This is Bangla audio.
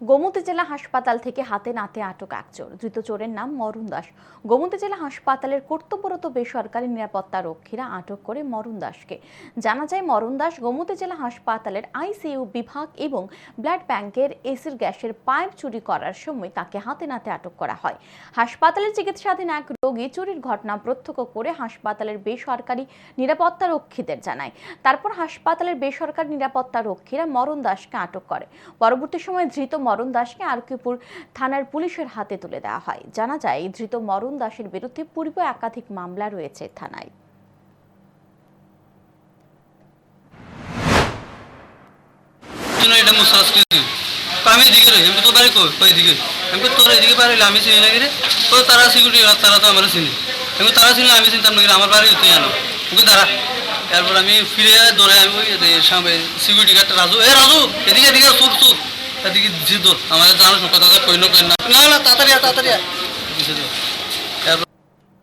গোমতী জেলা হাসপাতাল থেকে হাতে নাতে আটক এক চোর। ধৃত চোরের নাম মরুন দাস। গোমতী জেলা হাসপাতালের কর্তব্যরত বেসরকারি নিরাপত্তা রক্ষীরা আটক করে মরুন দাসকে। জানা যায় মরুন দাস গোমতী জেলা হাসপাতালের আইসিইউ বিভাগ এবং ব্লাড ব্যাংকের এসির গ্যাসের পাইপ চুরি করার সময় তাকে হাতে নাতে আটক করা হয়। হাসপাতালের চিকিৎসাধীন এক রোগী চুরির ঘটনা প্রত্যক্ষ করে হাসপাতালের বেসরকারি নিরাপত্তা রক্ষীদের জানায়। তারপর হাসপাতালের বেসরকারি নিরাপত্তা রক্ষীরা মরণ দাসকে আটক করে। পরবর্তী সময় ধৃত মরণ দাসকে আরকিপুর থানার পুলিশের হাতে তুলে দেওয়া হয়। জানা যায়, ধৃত মরণ দাসের বিরুদ্ধে পূর্ব একাধিক মামলা রয়েছে থানায়। তোর সিকিউরিটি তারা তো আমার চিনি। তারা আমি আমার বাড়ি তারপর আমি ফিরে দৌড়ে। আমি সিকিউরিটি গার্ডটা রাজু। এ রাজু, এদিকে এদিকে সুর সুর এদিকে তোর আমাদের জানো কথা কইলো কেন না? না তাড়াতাড়ি তাড়াতাড়ি তো।